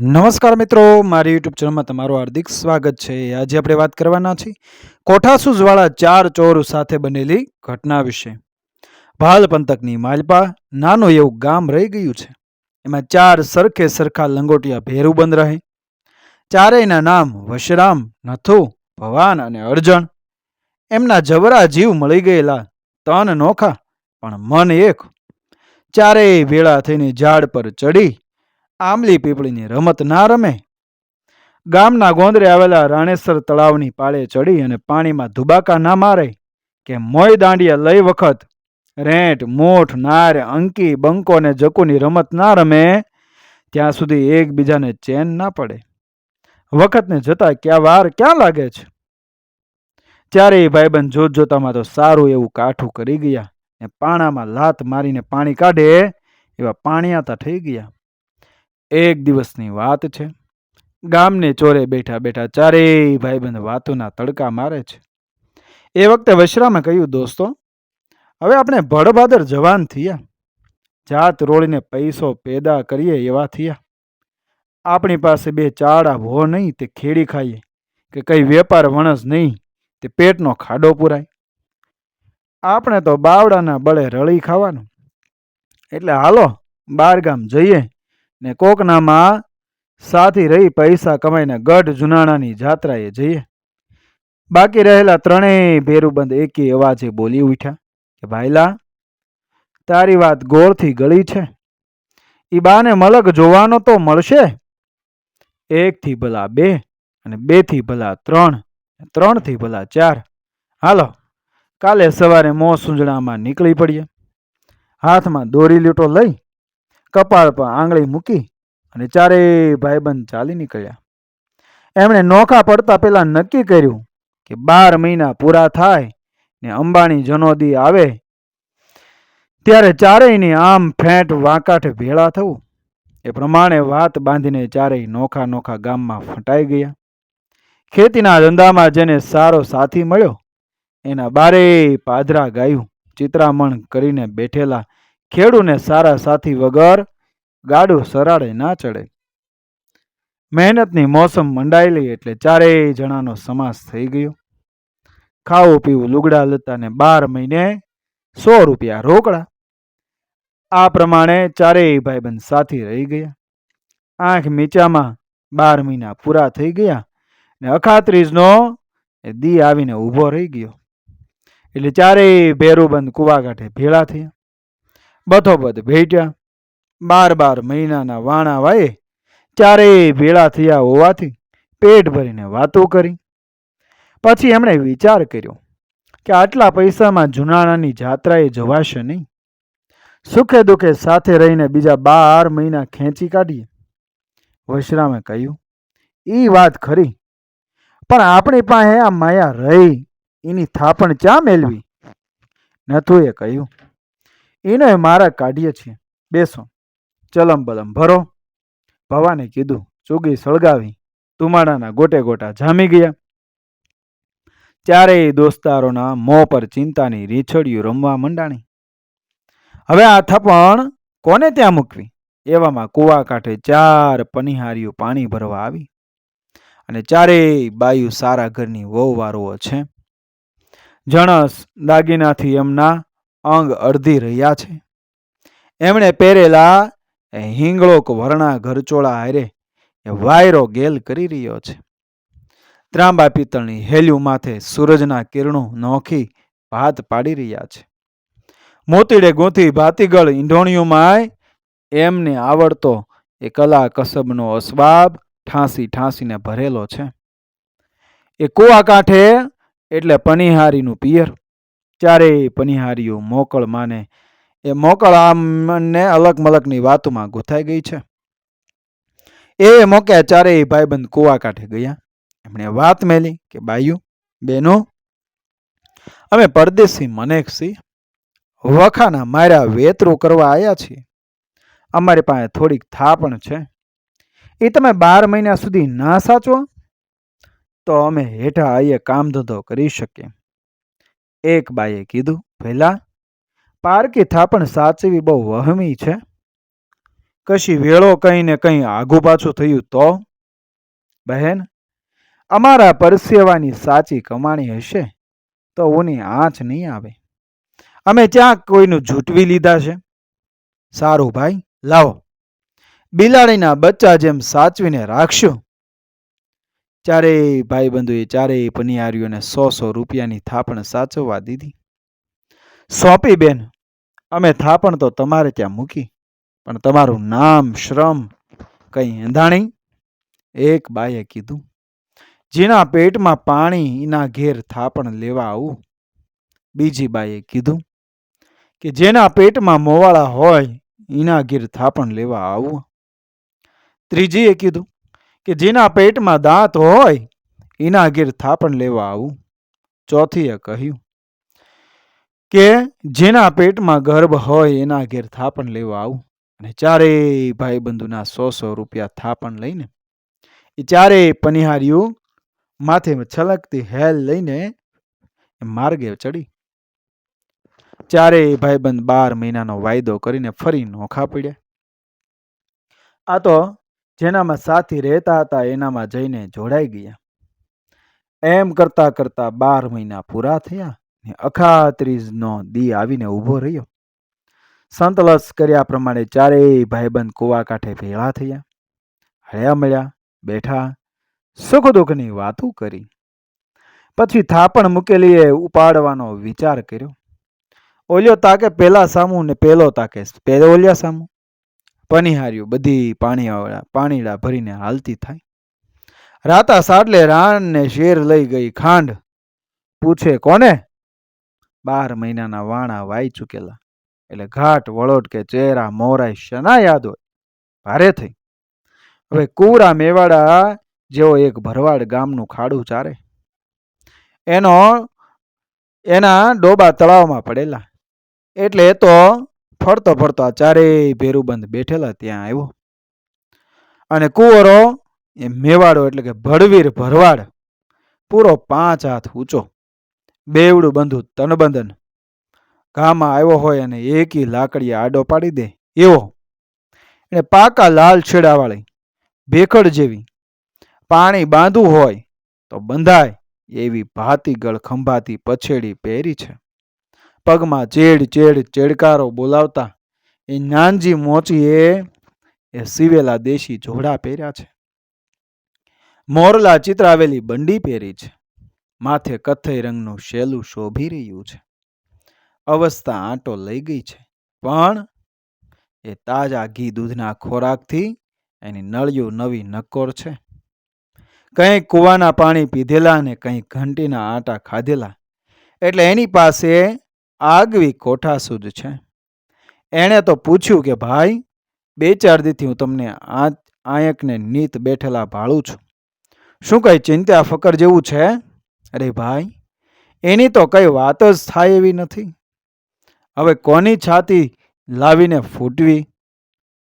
નમસ્કાર મિત્રો, મારી યુટ્યુબ ચેનલમાં તમારું હાર્દિક સ્વાગત છે. આજે આપણે વાત કરવાના છીએ કોઠાસૂઝવાળા ચાર ચોર સાથે બનેલી ઘટના વિશે. ભાલ પંથકની માલપા નાનું એવું ગામ રહી ગયું છે. એમાં ચાર સરખે સરખા લંગોટિયા ભેરું બંધ રહે. ચારેયના નામ વશરામ, નથુ, ભવાન અને અર્જણ. એમના જબરા જીવ મળી ગયેલા તન નોખા, પણ મન એક. ચારેય ભેળા થઈને ઝાડ પર ચડી આંબલી પીપળીની રમત ના રમે. ગામના ગોંદરે આવેલા રાણેસર તળાવની પાળે ચડી અને પાણીમાં ધુબાકા ના મારે કે મોય દાંડિયા લઈ વખત રેંટ, મૂઠ, નાર, અંકી, બંકો અને જકુની રમત ના રમે, ત્યાં સુધી એકબીજાને ચેન ના પડે. વખતને જતા ક્યાં વાર ક્યાં લાગે છે? ત્યારે એ ભાઈબંધ જોત જોતામાં તો સારું એવું કાઠું કરી ગયા ને પાણામાં લાત મારીને પાણી કાઢે એવા પાણીયાતા થઈ ગયા. એક દિવસની વાત છે. ગામને ચોરે બેઠા બેઠા ચારેય ભાઈબંધ વાતોના તડકા મારે છે. એ વખતે વશરામે કહ્યું, દોસ્તો, હવે આપણે ભડભાદર જવાન થયા. જાત રોળીને પૈસો પેદા કરીએ એવા થયા. આપણી પાસે બે ચાડા ભો નહીં, તે ખેડી ખાઈએ. કે કઈ વેપાર વણસ નહીં, તે પેટનો ખાડો પુરાય. આપણે તો બાવડાના બળે રળી ખાવાનું. એટલે હાલો બાર ગામ જઈએ. ને કોકનામાં સાથી રહી પૈસા કમાઈને ગઢ જુનાણાની જાત્રાએ જઈએ. બાકી રહેલા ત્રણેય ભેરુબંધ એકી અવાજે બોલી ઉઠ્યા કે, ભાઈલા, તારી વાત ગોળથી ગળી છે. ઈ બાને મલક જોવાનો તો મળશે. એકથી ભલા બે અને બેથી ભલા ત્રણ, ત્રણથી ભલા ચાર. હાલો, કાલે સવારે મોં સૂંજણામાં નીકળી પડીએ. હાથમાં દોરી લીટો લઈ કપાળ પર આંગળી મૂકી અને ચારેય ભાઈબંધ ચાલી નીકળ્યા. એમણે નોખા પડતા પહેલા નક્કી કર્યું કે બાર મહિના પૂરા થાય ને અંબાણી જનોદી આવે, ત્યારે ચારેયની આમ ફેંટ વાંકાઠ ભેળા થવું. એ પ્રમાણે વાત બાંધીને ચારેય નોખા નોખા ગામમાં ફટાઈ ગયા. ખેતીના ધંધામાં જેને સારો સાથી મળ્યો, એના બારેય પાદરા ગાયું, ચિત્રામણ કરીને બેઠેલા ખેડૂને સારા સાથી વગર ગાડું સરાડે ના ચડે. મહેનતની મોસમ મંડાયેલી એટલે ચારેય જણાનો સમાસ થઈ ગયો. ખાવું પીવું લુગડા લતાને બાર મહિને સો રૂપિયા રોકડા. આ પ્રમાણે ચારેય ભાઈબંધ સાથી રહી ગયા. આંખ મીચામાં બાર મહિના પૂરા થઈ ગયા ને અખાત્રીજનો દી આવીને ઊભો રહી ગયો. એટલે ચારેય ભેરુબંધ કુવાકાંઠે ભેળા થયા. બથોબથ ભેટ્યા. બાર બાર મહિનાના વાણા વાયે ચારેય ભેળા થયા હોવાથી પેટ ભરીને વાતો કરી. પછી એમણે વિચાર કર્યો કે આટલા પૈસામાં જુનાણાની જાત્રાએ જવાશે નહીં. સુખે દુઃખે સાથે રહીને બીજા બાર મહિના ખેંચી કાઢીએ. વશરામે કહ્યું એ વાત ખરી, પણ આપણી પાસે આ માયા રહી, એની થાપણ ચા મેળવી નથુએ કહ્યું એને મારા કાઢીએ છીએ. બેસો. ચલમ બલમ. ભરો. ભવાને કીધું, ચુગી સળગાવી. તુમાડાના ગોટે ગોટા જામી ગયા. ચારેય દોસ્તારોના મોં પર ચિંતાની રીછડિયું રમવા મંડાણી. હવે આ થપણ કોને ત્યાં મૂકવી? એવામાં કૂવા કાંઠે ચાર પનિહારીઓ પાણી ભરવા આવી. અને ચારેય બાયુ સારા ઘરની વહુવારુઓ છે. જણસ દાગીનાથી એમના અંગ અડધી રહ્યા છે. એમણે પહેરેલા હિંગળોક વરણા ઘરચોળા હારે વાયરો ગેલ કરી રહ્યો છે. ત્રાંબા પિત્તળની હેલ્યું માથે સૂરજના કિરણો નોખી ભાત પાડી રહ્યા છે. મોતીડે ગોથી ભાતીગળ ઈંઢોણીઓમાં એમને આવડતો એ કલા કસબનો અસબાબ ઠાંસી ઠાંસીને ભરેલો છે. એ કુવા કાંઠે એટલે પનિહારીનું પિયર ચારેય પનિહારીઓ મોકળ માને. એ મોકળ આમને અલગ મલકની વાતોમાં ગોથાઈ ગઈ છે. એ મોકે ચારેય ભાઈબંધ કુવા કાંઠે ગયા. એમણે વાત મેલી કે બાયુ બેનો અમે પરદેશી મનેકસી વખાના માર્યા વેતરો કરવા આવ્યા છીએ. અમારી પાસે થોડીક થાપણ છે. એ તમે બાર મહિના સુધી ના સાચવો? તો અમે હેઠા આઈએ કામ ધંધો કરી શકીએ. એક બાઈએ કીધું પહેલા પારકી થાપણ સાચવી બહુ વહમી છે. કશી વેળો કંઈ ને કંઈ આઘું પાછું થયું તો? બહેન, અમારા પરસેવાની સાચી કમાણી હશે તો ઓની આંચ નહીં આવે. અમે ત્યાં કોઈનું જૂટવી લીધા છે. સારું ભાઈ, લાવો. બિલાડીના બચ્ચા જેમ સાચવીને રાખશું ચારેય ભાઈબંધુએ ચારેય પનિયારીઓને સો સો રૂપિયાની થાપણ સાચવવા દીધી. સોંપી બેન, અમે થાપણ તો તમારે ત્યાં મૂકી, પણ તમારું નામ, શ્રમ કંઈ એંધાણી એક બાઈએ કીધું, જેના પેટમાં પાણી એના ઘેર થાપણ લેવા આવું. બીજી બાઈએ કીધું, કે જેના પેટમાં મોવાળા હોય એના ઘેર થાપણ લેવા આવું. ત્રીજીએ કીધું કે જેના પેટમાં દાંત હોય, એના ઘેર થાપણ લેવા આવું. ચોથીએ કહ્યું, કે જેના પેટમાં ગર્ભ હોય, એના ઘેર થાપણ લેવા આવું. અને ચારેય ભાઈબંધુના સો સો રૂપિયા થાપણ લઈને, એ ચારેય પનિહારીઓ માથે છલકતી હેલ લઈને માર્ગે ચડી. ચારેય ભાઈબંધ બાર મહિનાનો વાયદો કરીને ફરી નોખા પડ્યા. આ તો જેનામાં સાથી રહેતા હતા, એનામાં જઈને જોડાઈ ગયા. એમ કરતા કરતા બાર મહિના પૂરા થયા ને અખાત્રીજનો દી આવીને ઊભો રહ્યો. સંતલસ કર્યા પ્રમાણે ચારેય ભાઈબંધ કુવા કાંઠે ભેળા થયા. હળ્યા મળ્યા, બેઠા સુખ દુઃખની વાતો કરી. પછી થાપણ મૂકેલી એ ઉપાડવાનો વિચાર કર્યો. ઓલ્યો તાકે પેલા સામું ને પેલો તાકે પેલો ઓલ્યા સામું. પનિહાર્યું, બધી પાણીવાળા, પાણીડા ભરીને હાલતી થાય. રાતા સાડલે રાણને શેર લઈ ગઈ ખાંડ. પૂછે, કોને? બાર મહિનાના વાણા વાઈ ચૂકેલા. એટલે ઘાટ, વળોટ કે ચહેરા મોરાય શના યાદ હોય? ભારે થઈ. હવે કુવરા મેવાડા જેવો એક ભરવાડ ગામનું ખાડું ચારે. એનો, એના ડોબા તળાવમાં પડેલા. એટલે તો ફરતો ફરતો આ ચારેય ભેરુબંધ બેઠેલા ત્યાં આવ્યો. અને કુંવરો, એ મેવાડો એટલે કે ભડવીર ભરવાડ, પૂરો પાંચ હાથ ઊંચો, બેવડું બંધુ તનબંધન, ગામમાં આવ્યો હોય અને એકી લાકડી આડો પાડી દે, એવો. એને પાકા લાલ છેડાવાળી, ભેખડ જેવી, પાણી બાંધવું હોય તો બંધાય એવી ભાતીગળ ખંભાતી પછેડી પહેરી છે. પગમાં ચેડ ચેડ, ચેડકારો બોલાવતા એ નાનજી મોચીએ એ સીવેલા દેશી જોડા પહેર્યા છે. મોરલા ચિતરાવેલી બંડી પહેરી છે. માથે કથ્થઈ રંગનું શેલું શોભી રહ્યું છે. અવસ્થા આંટો લઈ ગઈ છે. પણ એ તાજા ઘી દૂધના ખોરાકથી એની નળિયું નવી નક્કોર છે. કંઈ કૂવાના પાણી પીધેલા ને કંઈ ઘંટીના આટા ખાધેલા. એટલે એની પાસે આગવી કોઠાસૂદ છે. એણે તો પૂછ્યું કે, ભાઈ, બે ચાર દીથી હું તમને આ, આયકને નીત બેઠેલા ભાળું છું. શું કંઈ ચિંતા ફકર જેવું છે? અરે ભાઈ, એની તો કંઈ વાત જ થાય એવી નથી. હવે કોની છાતી લાવીને ફૂટવી?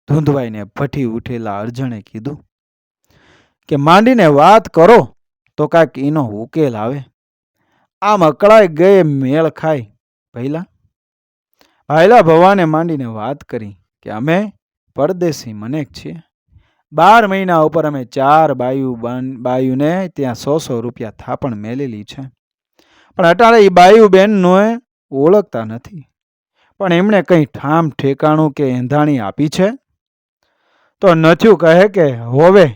ધૂંધવાઈને ભઠી ઉઠેલા અર્જણે કીધું. કે માંડીને વાત કરો તો કાંઈક એનો ઉકેલ આવે. આમ અકળાઈ ગયે મેળ ખાય. પહેલા? ભાઈલા ભવાને માંડીને વાત કરી કે અમે પરદેશી મનેક છીએ. બાર મહિના ઉપર અમે ચાર બાયુ બાયુને ત્યાં સો સો રૂપિયા થાપણ મેલેલી છે. પણ અટાણે એ બાયુ બેનનો ઓળખતા નથી. પણ એમણે કંઈ ઠામ ઠેકાણું કે એંધાણી આપી છે? તો નથ્યું કહે કે હોવે,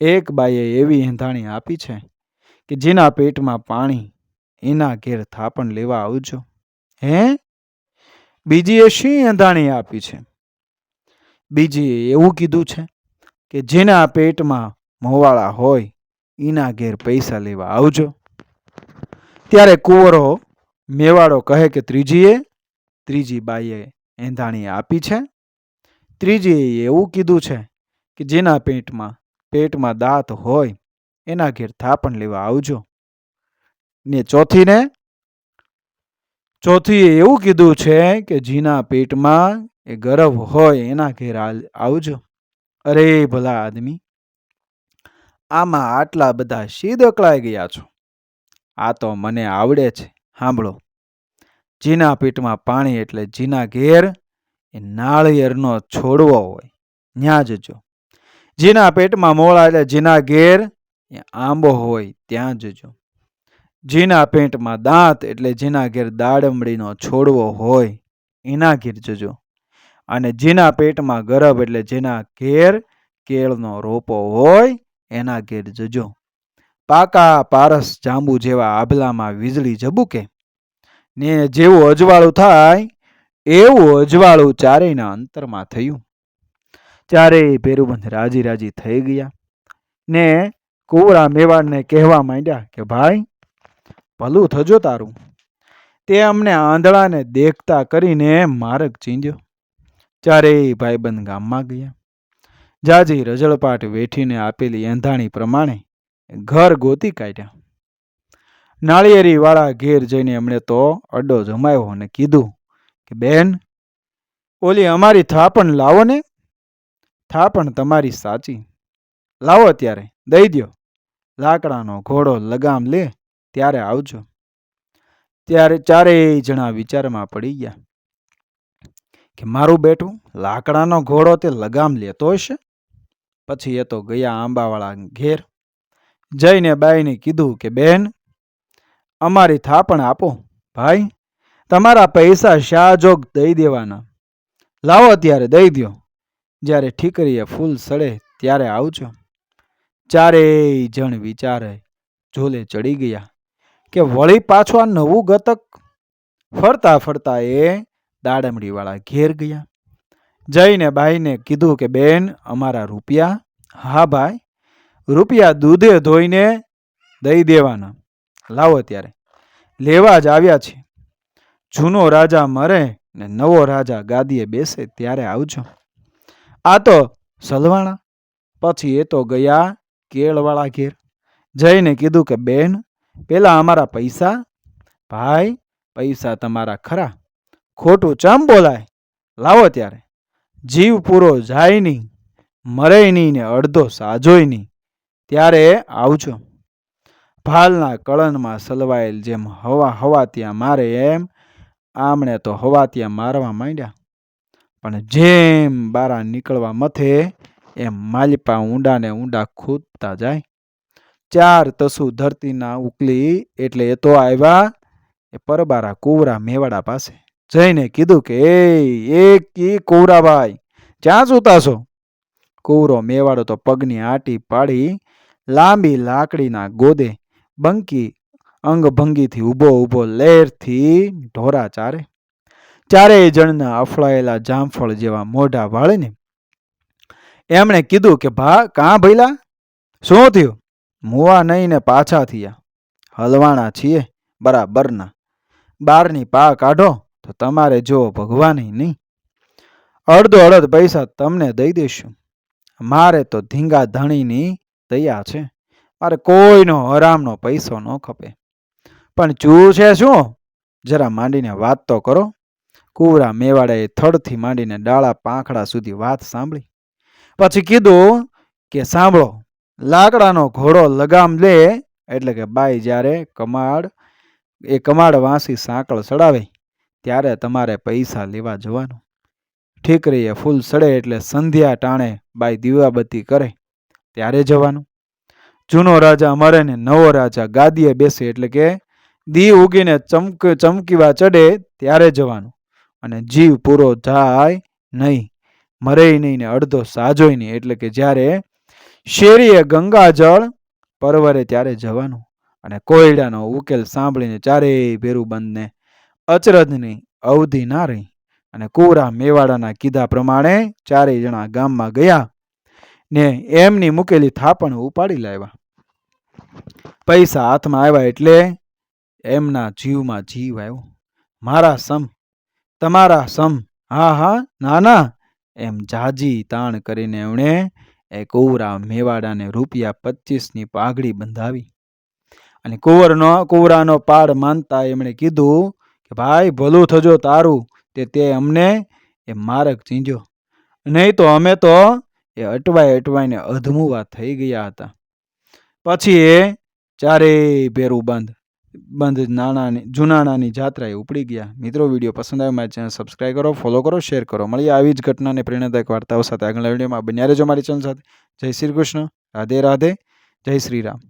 એક બાઈએ એવી એંધાણી આપી છે કે જેના પેટમાં પાણી એના ઘેર થાપણ લેવા આવજો. હે? બીજીએ શી અંધાણી આપી છે? બીજીએ એવું કીધું છે કે જેના પેટમાં મોવાળા હોય એના ઘેર પૈસા લેવા આવજો. ત્યારે કુંવરો મેવાડો કહે કે ત્રીજીએ, ત્રીજી બાઈએ એંધાણી આપી છે. ત્રીજીએ એવું કીધું છે કે જેના પેટમાં પેટમાં દાંત હોય, એના ઘેર થાપણ લેવા આવજો. ને ચોથીને ચોથીએ એવું કીધું છે કે જીના પેટમાં એ ગર્ભ હોય એના ઘેર આવજો. અરે ભલા આદમી, આમાં આટલા બધા શી દકળાઈ ગયા છો. આ તો મને આવડે છે, સાંભળો. જીના પેટમાં પાણી એટલે જીના ઘેર એ નાળિયેરનો છોડવો હોય ત્યાં જજો. જીના પેટમાં મોળા એટલે જીના ઘેર આંબો હોય, ત્યાં જજો. જેના પેટમાં દાંત એટલે જેના ઘેર દાડમડીનો છોડવો હોય, એના ઘેર જજો. અને જેના પેટમાં ગરબ એટલે જેના ઘેર કેળનો રોપો હોય, એના ઘેર જજો. પાકા પારસ જાંબુ જેવા આભલામાં વીજળી ઝબુકે. ને જેવું અજવાળું થાય, એવું અજવાળું ચારેયના અંતરમાં થયું. ચારેય ભેરુબંધ રાજી રાજી થઈ ગયા. ને કુવરા મેવાડને કહેવા માંડ્યા કે, ભાઈ ભલું થજો તારું. તે અમને આંધળાને દેખતા કરીને માર્ગ ચીંધ્યો. ચારેય ભાઈબંધ ગામમાં ગયા. જાજી રજળપાટ વેઠીને આપેલી એંધાણી પ્રમાણે ઘર ગોતી કાઢ્યા. નાળિયેરીવાળા ઘેર જઈને એમણે તો અડ્ડો જમાયો અને કીધું કે, બેન, ઓલી અમારી થાપણ લાવો ને. થાપણ તમારી સાચી. લાવો ત્યારે દઈ દ્યો. લાકડાનો ઘોડો લગામ લે. ત્યારે આવજો. ત્યારે ચારેય જણા વિચારમાં પડી ગયા કે મારું બેટું લાકડાનો ઘોડો તે લગામ લેતો હશે? પછી એ તો ગયા આંબાવાળા ઘેર. જઈને બાઈને કીધું કે, બેન, અમારી થાપણ આપો. ભાઈ, તમારા પૈસા શાહજોગ દઈ દેવાના. લાવો ત્યારે દઈ દ્યો. જ્યારે ઠીકરીએ ફૂલ સડે ત્યારે આવજો. ચારેય જણ વિચારે ઝોલે ચડી ગયા. કે વળી પાછો આ નવું ગતક ફરતા ફરતા એ દાડમડીવાળા ઘેર ગયા. જઈને બાઈને કીધું કે, બેન, અમારા રૂપિયા. હા, ભાઈ. રૂપિયા દૂધે ધોઈને દઈ દેવાના. લાવો ત્યારે. લેવા જ આવ્યા છે જૂનો રાજા મરે ને નવો રાજા ગાદીએ બેસે ત્યારે આવજો. આ તો સલવાણા. પછી એ તો ગયા કેળવાળા ઘેર. જઈને કીધું કે, બેન પેલા અમારા પૈસા, ભાઈ, પૈસા તમારા ખરા. ખોટું ચમ બોલાય? લાવો ત્યારે. જીવ પૂરો જાય નહીં, મરે નહીં ને અડધો સાજોય નહીં. ત્યારે આવજો. ભાલના કળનમાં સલવાયેલ જેમ હવા હવા ત્યાં મારે એમ, આમણે તો હવા ત્યાં મારવા માંડ્યા. પણ જેમ બારા નીકળવા મથે, એમ માલિપા ઊંડા ને ઊંડા ખૂદતા જાય. ચાર તસુ ધરતીના ઉકલી એટલે એ તો આવ્યા એ પરબારા કુવરા મેવાડા પાસે. જઈને કીધું કે એ કી કુવરાભાઈ ક્યાં સુતા છો? કુવરો મેવાડો તો પગની આટી પાડી લાંબી લાકડીના ગોદે બંકી અંગભંગીથી ઊભો ઊભો લહેરથી ઢોરા ચારે. ચારેય જણના અફળાયેલા જામફળ જેવા મોઢા વાળીને એમણે કીધું કે, ભા, કાં ભઈલા? શું થયું? મુવા નહીં ને પાછા થયા. હલવાણા છીએ બરાબરના. બારની પા કાઢો તો તમારે જો ભગવાન નહીં. અડધો અડધ પૈસા તમને દઈ દઈશું. મારે તો ધીંગા ધણીની દયા છે. મારે કોઈનો હરામનો પૈસો ન ખપે. પણ ચૂ છે શું? જરા માંડીને વાત તો કરો. કુવરા મેવાડાએ થડથી માંડીને ડાળા પાંખડા સુધી વાત સાંભળી. પછી કીધું કે સાંભળો લાકડાનો ઘોડો લગામ લે એટલે કે બાઈ જ્યારે કમાડ, એ કમાડ વાંસી સાંકળ સડાવે ત્યારે તમારે પૈસા લેવા જવાનું. ઠીકરીએ ફૂલ સડે એટલે સંધ્યા ટાણે બાઈ દીવાબત્તી કરે, ત્યારે જવાનું. જૂનો રાજા મરે ને નવો રાજા ગાદીએ બેસે એટલે કે દી ઉગીને ચમક, ચમકીવા ચડે, ત્યારે જવાનું. અને જીવ પૂરો જાય નહીં. મરે નહીં ને અડધો સાજોય નહીં એટલે કે જ્યારે શેરીએ ગંગાજળ પરવરે ત્યારે જવાનું અને કોયડાનો ઉકેલ સાંભળીને ચારેય ભેરુબંધને અચરજની અવધિ ના રહી અને કુરા મેવાડાના કીધા પ્રમાણે ચારેય જણા ગામમાં ગયા ને એમની મૂકેલી થાપણ ઉપાડી લાવ્યા. પૈસા હાથમાં આવ્યા એટલે એમના જીવમાં જીવ આવ્યો. મારા સમ, તમારા સમ, હા હા, ના ના, એમ જાજી તાણ કરીને એમણે એ કુવરા મેવાડાને રૂપિયા પચીસની પાઘડી બંધાવી. અને કુંવરનો, કુવરાનો પાડ માનતા એમણે કીધું કે, ભાઈ, ભલું થજો તારું, તે તે અમને એ માર્ગ ચીંજો નહીં તો અમે તો એ અટવાય અટવાઈને અધમુવા થઈ ગયા હતા. પછી એ ચારેય ભેરું બંધ. બંધ નાણાંની જુનાણાની જાત્રાએ ઉપડી ગયા. મિત્રો, વીડિયો પસંદ આવ્યો મારી ચેનલ સબસ્ક્રાઈબ કરો ફોલો કરો શેર કરો. મળીએ આવી જ ઘટનાને પ્રેરણાદાયક વાર્તાઓ સાથે આગળના વિડીયોમાં. બન્યા રહેજો મારી ચેનલ સાથે. જય શ્રી કૃષ્ણ. રાધે રાધે. જય શ્રી રામ.